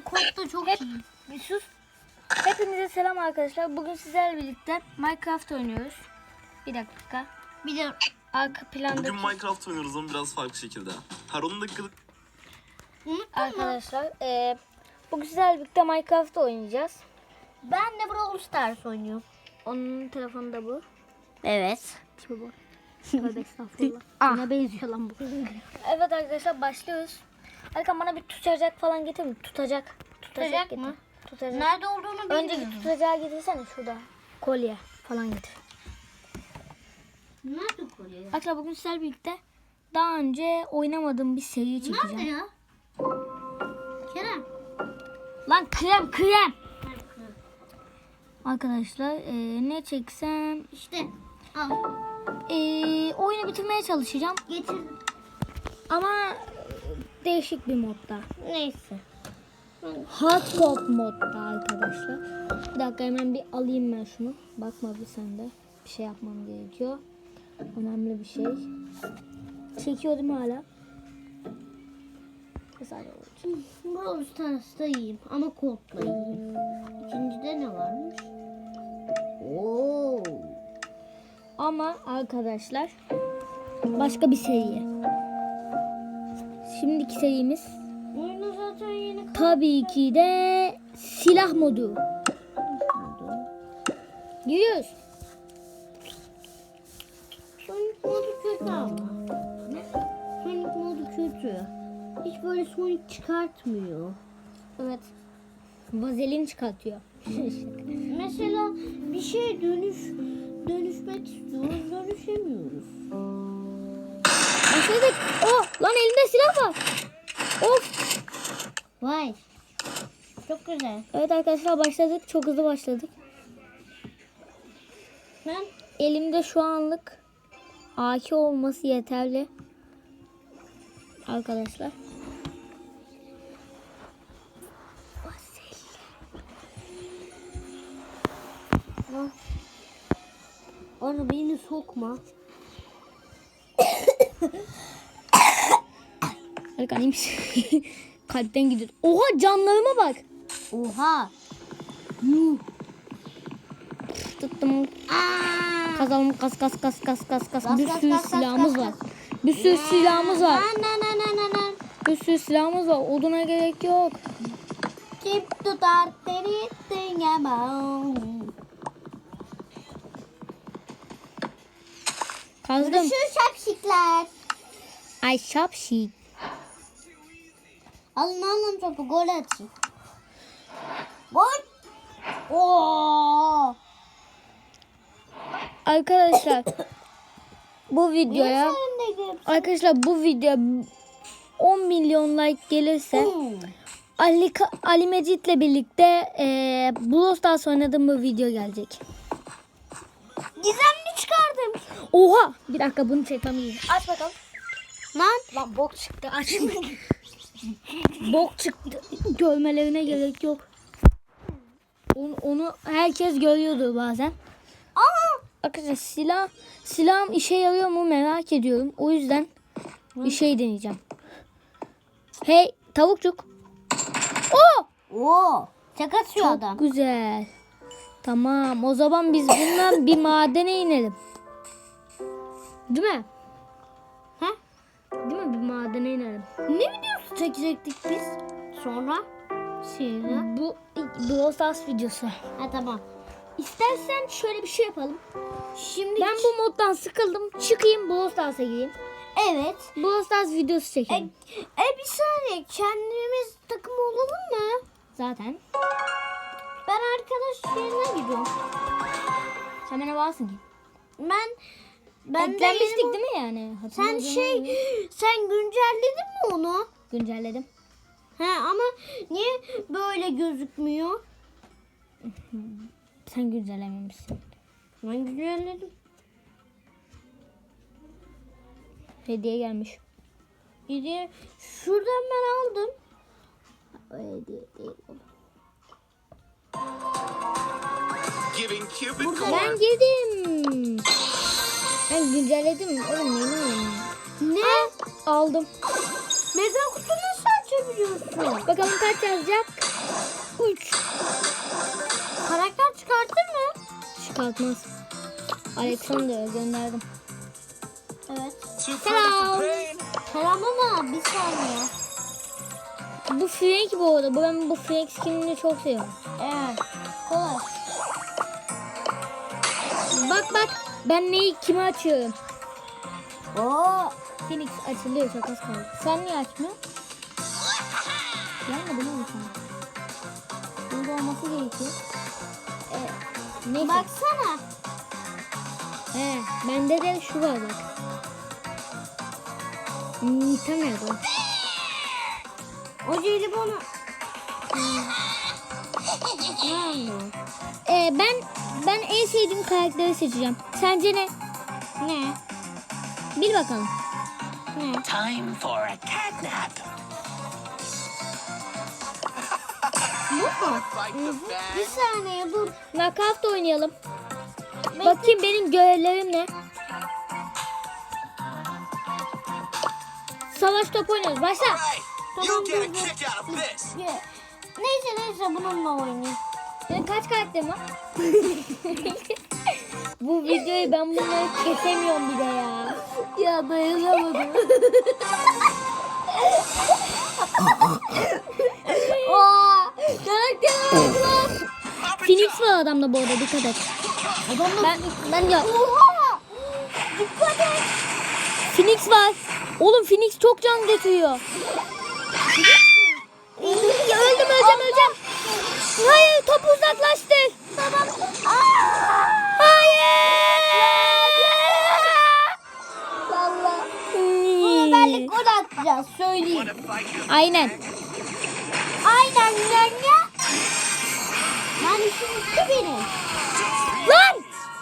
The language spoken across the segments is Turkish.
kod da çok Hep- iyi. Bir sus. Hepinize selam arkadaşlar. Bugün sizlerle birlikte Minecraft oynuyoruz. Bir dakika. Bir de Arka planda Bugün Minecraft oynuyoruz ama biraz farklı şekilde. Her 10 dakikalık unuttun arkadaşlar eee, bugün sizlerle birlikte Minecraft oynayacağız. Ben de Brawl Stars oynuyorum. Onun telefonu da bu. Evet. Tipi bu. Tövbe estağfurullah. Ah. Ne benziyor lan bu. evet arkadaşlar başlıyoruz. Erkan bana bir tutacak falan getir mi? Tutacak. Tutacak getir. mı? Tutacak. Nerede olduğunu bilmiyorum. tutacağı getirsene şurada. Kolye falan getir. Nerede kolye? Arkadaşlar bugün sizlerle birlikte daha önce oynamadığım bir seri Nerede çekeceğim. ya? Kerem. Lan krem krem. Arkadaşlar eee, ne çeksem İşte al eee, oyunu bitirmeye çalışacağım getirdim. ama değişik bir modda. Neyse. Hardcore modda arkadaşlar. Bir dakika hemen bir alayım ben şunu. Bakma bir sen de. Bir şey yapmam gerekiyor. Önemli bir şey. Çekiyor değil mi hala? Güzel oldu. Brawl Stars'ta iyiyim ama kodla iyiyim. İkincide ne varmış? Oo. Ama arkadaşlar başka bir seri. Şimdiki serimiz Oyunu zaten yeni tabii ki de silah modu. Giriyoruz. Sonic modu kötü ama. Ne? Sonic modu kötü. Hiç böyle Sonic çıkartmıyor. Evet. Vazelin çıkartıyor. Mesela bir şey dönüş dönüşmek istiyoruz, dönüşemiyoruz. Başladık. Oh lan elimde silah var. Of. Vay. Çok güzel. Evet arkadaşlar başladık. Çok hızlı başladık. Ben Elimde şu anlık AK olması yeterli. Arkadaşlar. Ana beni sokma. İyi misin? Kalpten gidiyor. Oha canlarıma bak. Oha. Tuttum. Aa. Kazalım kas kas kas kas kas kas. Kas, Bir kas, sürü kas, silahımız kas, var. Bir sürü silahımız var. Na na na na na. Bir sürü silahımız var. Oduna gerek yok. Kim tutar seni dinlemem. Kazdım. Görüşürüz şapşikler. Ay şapşik. Alın alın topu gol atın. Gol. Oo. Arkadaşlar bu videoya arkadaşlar bu video 10 milyon like gelirse Hmm. Ali, Ali Mecit'le birlikte eee Brawl Stars oynadığım bir video gelecek. Gizemli çıkardım. Oha! Bir dakika bunu çekmem Aç bakalım. Lan. Lan bok çıktı aç. bok çıktı. Görmelerine gerek yok. Onu, onu herkes görüyordur bazen. Aa. Arkadaşlar silah silahım işe yarıyor mu merak ediyorum. O yüzden bir şey deneyeceğim. Hey tavukçuk. Oo! Oo. Tek atıyor adam. Güzel. Tamam o zaman biz bundan bir madene inelim. Değil mi? Ha? Değil mi? Bir madene inelim. Ne videosu çekecektik biz? Sonra? Sonra. Bu Brawl Stars videosu. Ha tamam. İstersen şöyle bir şey yapalım. Şimdi Ben bu moddan sıkıldım. Çıkayım Brawl Stars'a gireyim. evet. Brawl Stars videosu E, çekelim. e bir saniye kendimiz takım olalım mı? Zaten. Ben arkadaş yerine gidiyorum. Sen bana varsın ki. Ben ben de yeni- değil mi yani? Sen şey oluyor. sen güncelledin mi onu? Güncelledim. He ama niye böyle gözükmüyor? Sen güncellememişsin. Ben güncelledim. Hediye gelmiş. Hediye şuradan ben aldım. O hediye değil. giving Cupid Ben girdim. Ben güncelledim. Oğlum ne ne Ne? Aldım. Mega kutu nasıl çekebiliyorsun. Bakalım kaç yazacak? 3. Karakter çıkartır mı? Çıkartmaz. Alexander'a gönderdim. Evet. Selam. Selam ama bir saniye. Bu Frank bu arada. Bu- Ben bu Frank skinini çok seviyorum. Evet. Kolay. Bak bak ben neyi kime açıyorum? Oo. Phoenix açılıyor çok az kaldı. Sen niye açmıyorsun? Gelmedi mi sana? Burada olması gerekiyor. Ee, neyse. Baksana. He, bende de şu var bak. Nita nerede o? Jelibonu. Ne oldu? Ee, ben ben en sevdiğim karakteri seçeceğim. Sence ne? Ne? Bil bakalım. Ne? Time for a catnap. Bu mu? Bir saniye dur. Knockout oynayalım. Bakayım benim görevlerim ne? Savaş topu oynuyoruz. Başla. Tamam, You'll get a kick out of this. Neyse neyse bununla oynayayım. Senin kaç karakterin var? Bu videoyu ben bunları kesemiyorum bir de ya. Ya dayanamadım. Aa, karakterim var. Phoenix adamda bu arada dikkat et. Adamla Ben ben ya Oha! Dikkat et. Phoenix var. Oğlum Phoenix çok can getiriyor. Ya öldüm öleceğim öleceğim. Hayır topu. Aa! Hayır. Gol atacağız söyleyeyim. Aynen. Aynen yenge. Ben işim bitti benim. Lan!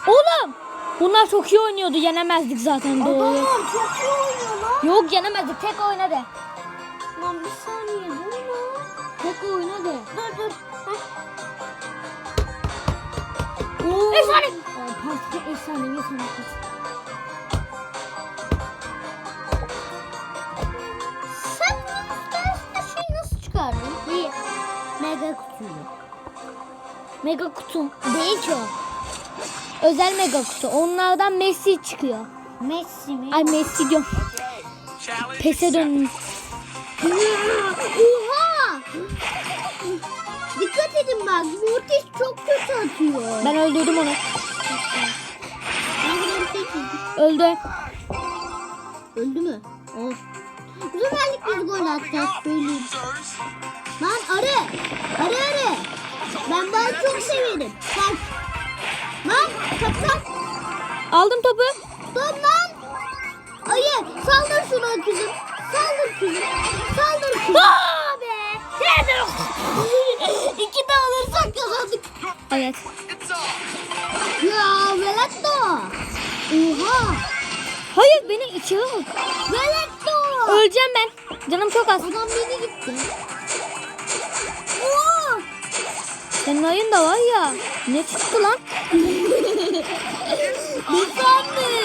Oğlum! Bunlar çok iyi oynuyordu. Yenemezdik zaten doğru. Adamlar çok iyi oynuyor lan. Yok yenemezdik. Tek oynadı. Lan bir saniye dur lan. Tek oynadı. Dur dur. Heh. Efsane. Aa, Pas efsane. Bu şey çıkardın? İyi. Mega kutuyu. Mega kutum değil ki o. Özel mega kutu. Onlardan Messi çıkıyor. Messi mi? Ay Messi diyorum. Pese dönmüş. Oha! Dikkat edin bak. Mortis çok kötü atıyor. Ben öldürdüm onu. Öldü. Öldü mü? Oh. Bu seferlik biz gol atacağız. Losers. Lan arı. Arı arı. Ben balı çok severim. Bak. Lan kaptan. Aldım topu. Dur lan. Ayı saldır şunu kızım. Saldır kızım. Saldır kızım. Aa be. Nerede? İki de alırsak kazandık. Evet. Ya Veletto. Oha. Hayır beni içeri al. Veletto. Öleceğim ben. Canım çok az. Adam beni gitti. Oo. Senin ayın da var ya. Ne çıktı lan? Ne sandın?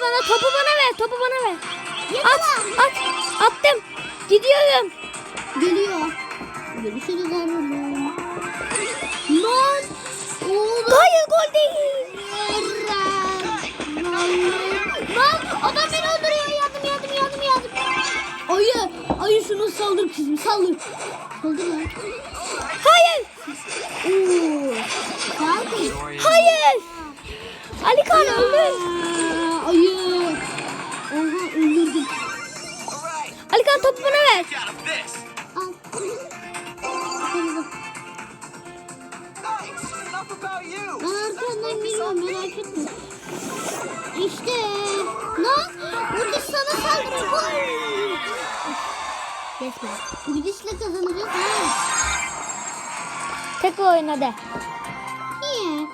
Bana topu bana ver. Topu bana ver. At at. Attım. Gidiyorum. Geliyor. Görüşürüz abi. Lan. Oğlum. Hayır gol değil. Lan adam beni öldürüyor. Yardım yardım yardım yardım. Ayı. Ayı şunu saldır kızım saldır. Saldır lan. Hayır. Oo. Saldır. Hayır. Ali Kan öldü. Hayır. Oha öldürdüm. Alikan topu bana ver. Ben arkandan geliyorum merak etme. İşte. ne? Lan Budis sana saldırıyor. Gol. Resmen. Budis'le kazanacağız. Tek oyna de. Niye?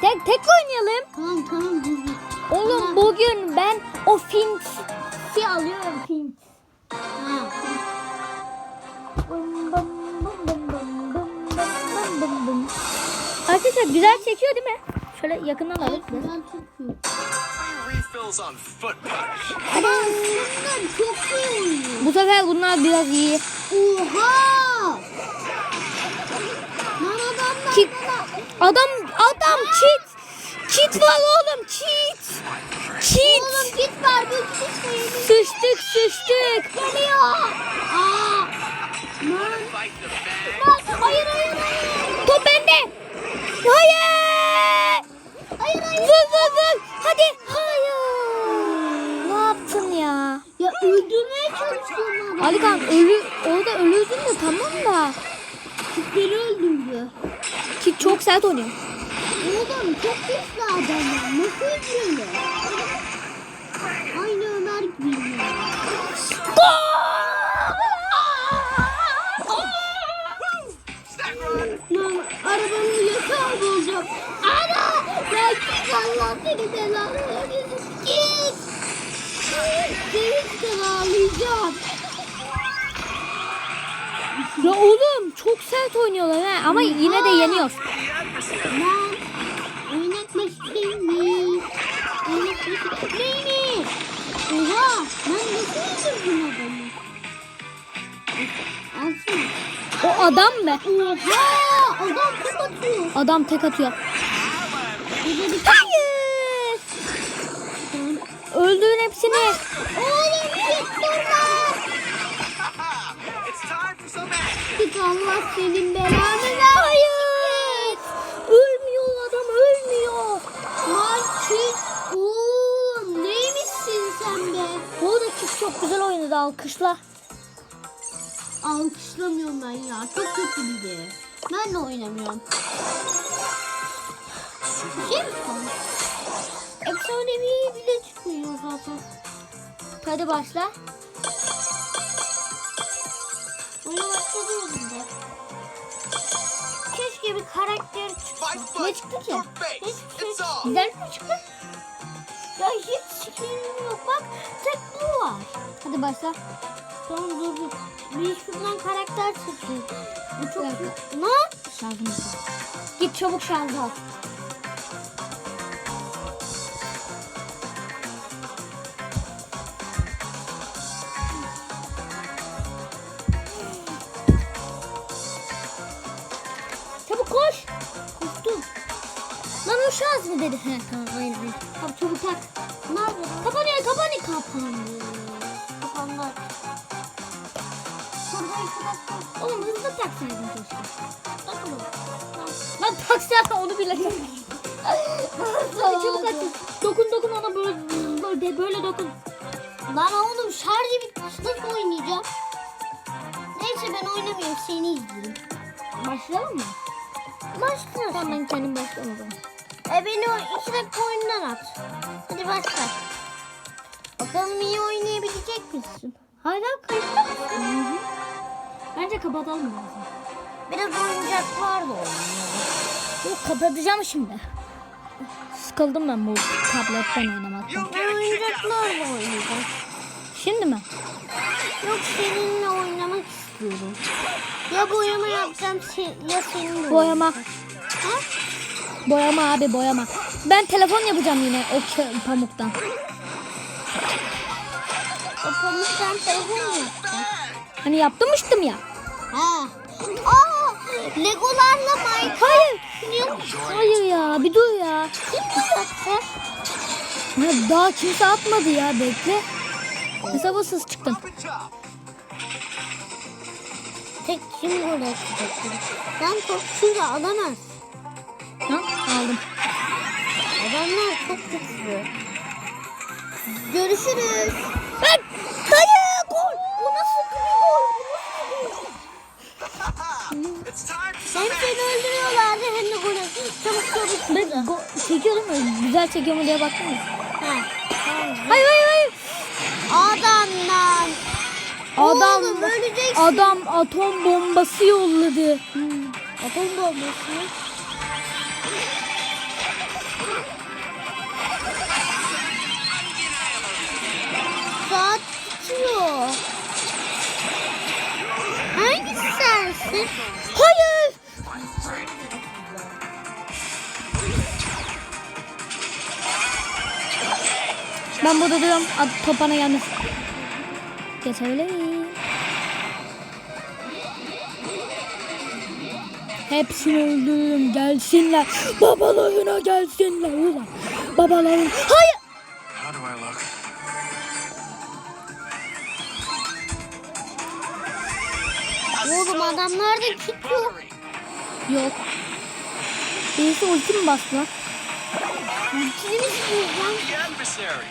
Tek tek oynayalım. Tamam tamam. Oğlum bugün ben o finti alıyorum fint. Arkadaşlar güzel çekiyor değil mi? Şöyle yakından alalım. çok iyi. Bu sefer bunlar biraz iyi. Oha! Lan adamlar Ki, adam adam kit Cheat var oğlum cheat. Cheat. Oğlum git var git Sıçtık sıçtık. Geliyor. Aa! Lan. Lan hayır hayır hayır. Top bende. Hayır. Hayır hayır. Vur vur vur. Hadi. Hayır. Ne yaptın ya? Ya öldürmeye çalışıyorum adamı. Alikan ölü orada ölürdün de tamam da. Beni öldürdü. Ki çok sert oynuyor. Oğlum çok güçlü Nasıl öldürüyor? Aynı Ömer gibi. Lan arabanın yatağı bulacağım. Ana! Ya git Allah seni belanı versin. Git! Seni ağlayacağım. Ya oğlum çok sert oynuyorlar ha ama yine de yeniyor. Ben İstemiyorum. Oha! Ben nasıl öldürdüm adamı? Alsana. O adam be. Oha! Adam tek atıyor. Adam tek atıyor. Hayır. Öldürün hepsini. Oğlum. Git Allah senin belanı güzel oynadı alkışla. Alkışlamıyorum ben ya. Çok kötü biri. Ben de oynamıyorum. Şey mi? Efsanevi bile çıkmıyor zaten. Hadi başla. Oyuna başladıyordum da. Keşke bir karakter çıksa. Ne çıktı ki? It's off. Güzel mi çıktı? Ya hiç skillim yok. Bak tek bu var. Hadi başla. Tamam dur dur. Bir şuradan karakter seçeyim. Bu çok... Ne? Şarjımız. Git çabuk şarj al. Şarj mı dedi? He tamam aynen. aynen. Tamam çabuk tak. Ne yapıyorsun? Kapanıyor kapanıyor kapanıyor. Kapanlar. İki dakika. Oğlum hızlı taksaydın keşke. Takılın. Lan taksana onu bile. Hadi çabuk aç. Dokun dokun ona böyle böyle, böyle dokun. Lan oğlum şarjı bitmiş. Nasıl oynayacağım? Neyse ben oynamıyorum. Seni izleyeyim. Başlayalım mı? Başlıyorsun. Tamam ben kendim başlıyorum o zaman. E beni o iki dakika oyundan at. Hadi başla. Bakalım iyi oynayabilecek misin? Hala kayıtta mısın? Bence kapatalım lazım. Biraz oyuncaklar da oynayalım. Yok kapatacağım şimdi. Sıkıldım ben bu tabletten oynamaktan. Ben oyuncaklarla oynayacağım. Şimdi mi? Yok seninle oynamak istiyorum. Ya boyama yapacağım ya seninle Boyama. Ha? Boyama abi boyama. Ben telefon yapacağım yine o pamuktan. O pamuktan telefon mu? Hani yaptırmıştım ya. Ha. Aa, Legolarla Minecraft Hayır. Hayır ya bir dur ya. Kim oynattı? Ya Daha kimse atmadı ya bekle. Up and top. Tek kim gol atacak? Sen topçuyla alamaz. Aldım. Adamlar çok güçlü. Görüşürüz. Ben dayı gol. Bu nasıl bir gol? It's time for Hem seni öldürüyorlardı hem de gol atıyor. Çabuk çabuk. Ben go- çekiyorum ya güzel çekiyor mu diye baktım ya. Ha. Hayır hayır hayır. Adamlar. Adam Oğlum öleceksin. adam atom bombası yolladı. Atom bombası. Saat Hayır. Ben burada duruyorum. Ad, top bana gelmez. Geç öyle. Hepsini öldürürüm. Gelsinler. Babalarına gelsinler. Ulan. Babaların. Hayır. Oğlum adamlarda kit yok. Yok. Birisi ulti mi bastı lan? Ultini mi? The adversary.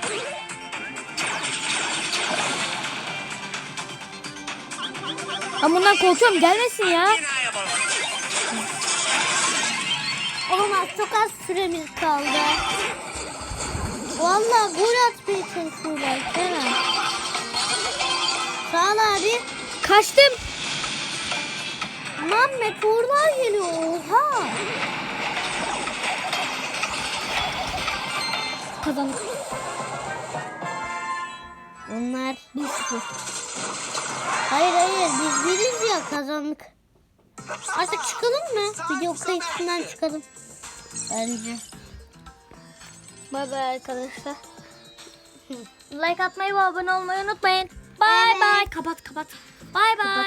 Ben bundan korkuyorum. Gelmesin ya. Undeniable. Oğlum az çok az süremiz kaldı. Vallahi gol atmaya çalışıyorlar Kerem. Sağ ol abi. Kaçtım. Lan meteorlar geliyor. Oha. Kazandık. Onlar 1-0. Hayır hayır biz biriz ya kazandık. Artık çıkalım mı? Video kayıtından çıkalım. Bence. Bay bay arkadaşlar. like atmayı ve abone olmayı unutmayın. Bay bay. Kapat kapat. Bay bay.